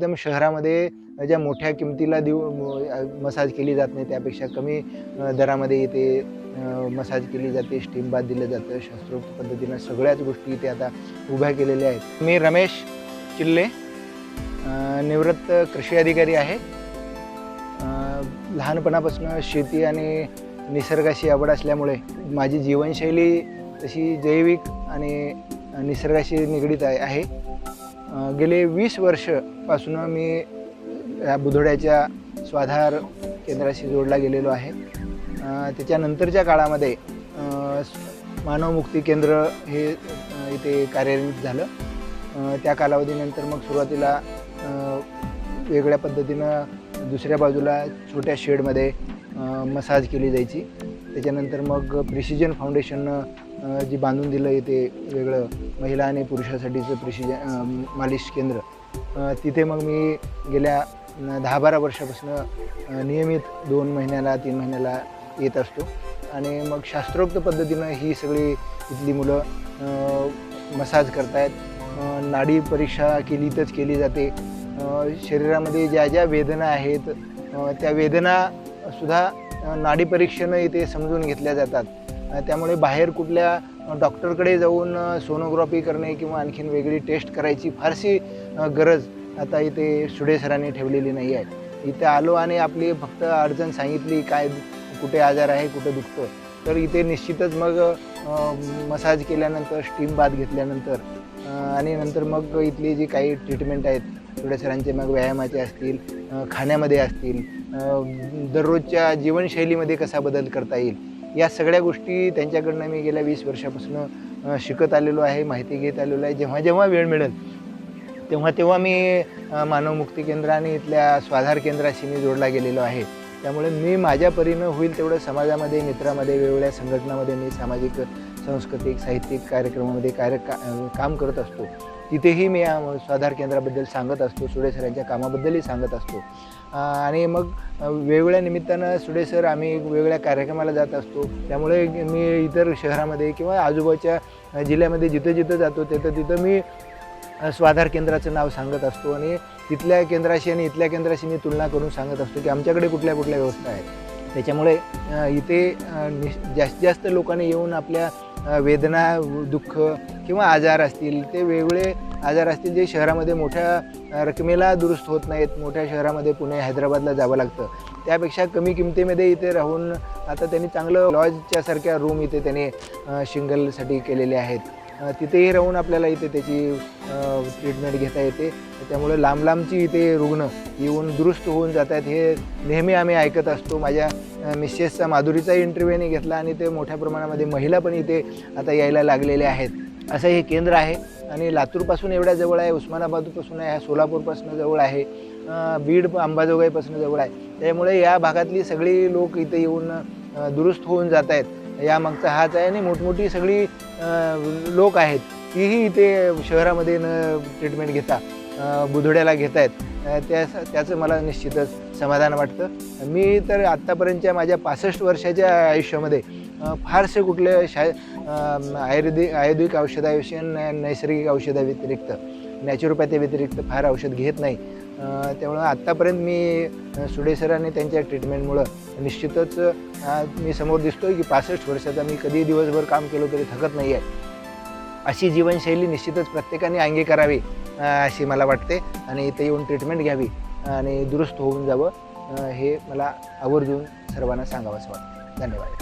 एकदम शहरामध्ये ज्या मोठ्या किमतीला देऊ मसाज केली जात नाही त्यापेक्षा कमी दरामध्ये इथे मसाज केली जाते स्टीम बाथ दिलं जातं शास्त्रोक्त पद्धतीनं सगळ्याच गोष्टी इथे आता उभ्या केलेल्या आहेत. मी रमेश चिल्ले निवृत्त कृषी अधिकारी आहे. लहानपणापासून शेती आणि निसर्गाशी आवड असल्यामुळे माझी जीवनशैली तशी जैविक आणि निसर्गाशी निगडीत आहे. गेले वीस वर्षपासून मी या बुधोड्याच्या स्वाधार केंद्राशी जोडला गेलेलो आहे. त्याच्यानंतरच्या काळामध्ये मानवमुक्ती केंद्र हे इथे कार्यान्वित झालं. त्या कालावधीनंतर मग सुरुवातीला वेगळ्या पद्धतीनं दुसऱ्या बाजूला छोट्या शेडमध्ये मसाज केली जायची. त्याच्यानंतर मग प्रिसिजन फाउंडेशननं जी बांधून दिलं इथे वेगळं महिला आणि पुरुषासाठीचं प्रिशिज मालिश केंद्र. तिथे मग मी गेल्या दहा बारा वर्षापासून नियमित दोन महिन्याला तीन महिन्याला येत असतो. आणि मग शास्त्रोक्त पद्धतीनं ही सगळी इथली मुलं मसाज करतायत. नाडी परीक्षा केली तरच केली जाते. शरीरामध्ये ज्या ज्या वेदना आहेत त्या वेदनासुद्धा नाडी परीक्षेनं इथे समजून घेतल्या जातात. त्यामुळे बाहेर कुठल्या डॉक्टरकडे जाऊन सोनोग्राफी करणे किंवा आणखीन वेगळी टेस्ट करायची फारशी गरज आता इथे सुडे सरांनी ठेवलेली नाही आहे. इथे आलो आणि आपली फक्त अडचण सांगितली काय कुठे आजार आहे कुठे दुखतो तर इथे निश्चितच मग मसाज केल्यानंतर स्टीम बाथ घेतल्यानंतर आणि नंतर मग इथली जी काही ट्रीटमेंट आहेत सुडेसरांचे मग व्यायामाचे असतील खाण्यामध्ये असतील दररोजच्या जीवनशैलीमध्ये कसा बदल करता येईल या सगळ्या गोष्टी त्यांच्याकडनं मी गेल्या वीस वर्षापासून शिकत आलेलो आहे माहिती घेत आलेलो आहे. जेव्हा जेव्हा वेळ मिळेल तेव्हा तेव्हा मी मानवमुक्ती केंद्र आणि इथल्या स्वाधार केंद्राशी मी जोडला गेलेलो आहे. त्यामुळे मी माझ्या परीनं होईल तेवढं समाजामध्ये मित्रामध्ये वेगवेगळ्या संघटनामध्ये मी सामाजिक सांस्कृतिक साहित्यिक कार्यक्रमामध्ये कार्य का काम करत असतो. तिथेही मी अ, स्वाधार केंद्राबद्दल सांगत असतो सुडे सरांच्या कामाबद्दलही सांगत असतो. आणि मग वेगवेगळ्या निमित्तानं सुडे सर आम्ही वेगवेगळ्या कार्यक्रमाला जात असतो. त्यामुळे मी इतर शहरामध्ये किंवा आजूबाजूच्या जिल्ह्यामध्ये जिथं जिथं जातो तिथं तिथं मी स्वाधार केंद्राचं नाव सांगत असतो आणि तिथल्या केंद्राशी आणि इथल्या केंद्राशी मी तुलना करून सांगत असतो की आमच्याकडे कुठल्या कुठल्या व्यवस्था आहेत. त्याच्यामुळे इथे निश- जास्तीत जास्त लोकांनी येऊन आपल्या वेदना दुःख किंवा आजार असतील ते वेगवेगळे आजार असतील जे शहरामध्ये मोठ्या रकमेला दुरुस्त होत नाहीत. मोठ्या शहरामध्ये पुणे हैदराबादला जावं लागतं. त्यापेक्षा कमी किमतीमध्ये इथे राहून आता त्यांनी चांगलं लॉजच्यासारख्या रूम इथे त्यांनी शिंगलसाठी केलेले आहेत. तिथेही राहून आपल्याला इथे त्याची ट्रीटमेंट घेता येते. त्यामुळे लांब लांबची इथे रुग्ण येऊन दुरुस्त होऊन जात आहेत हे नेहमी आम्ही ऐकत असतो. माझ्या मिसेसचा माधुरीचाही इंटरव्ह्यू घेतला आणि ते मोठ्या प्रमाणामध्ये महिला पण इथे आता यायला लागलेल्या आहेत. असं हे केंद्र आहे आणि लातूरपासून एवढ्या जवळ आहे उस्मानाबादपासून आहे सोलापूरपासून जवळ आहे बीड अंबाजोगाईपासून जवळ आहे. त्यामुळे या भागातली सगळी लोक इथे येऊन दुरुस्त होऊन जात आहेत यामागचा हाच आहे आणि मोठमोठी सगळी लोक आहेत तीही इथे शहरामध्ये न ट्रीटमेंट घेता बुधड्याला घेत आहेत त्या त्याचं मला निश्चितच समाधान वाटतं. मी तर आत्तापर्यंतच्या माझ्या पासष्ट वर्षाच्या आयुष्यामध्ये फारसे कुठले शा आयुर्वेदिक आयुर्वेदिक औषधाविषयी नैसर्गिक औषधाव्यतिरिक्त नॅचरोपॅथी व्यतिरिक्त फार औषध घेत नाही. त्यामुळं आत्तापर्यंत मी अ, आणि त्यांच्या ट्रीटमेंटमुळं निश्चितच मी समोर दिसतोय की पासष्ट वर्षाचा मी कधी दिवसभर काम केलं तरी थकत नाही आहे अशी जीवनशैली निश्चितच प्रत्येकाने अंगीकारावी करावी अशी मला वाटते आणि इथे येऊन ट्रीटमेंट घ्यावी आणि दुरुस्त होऊन जावं हे मला आवर्जून सर्वांना सांगावंसं वाटतं धन्यवाद.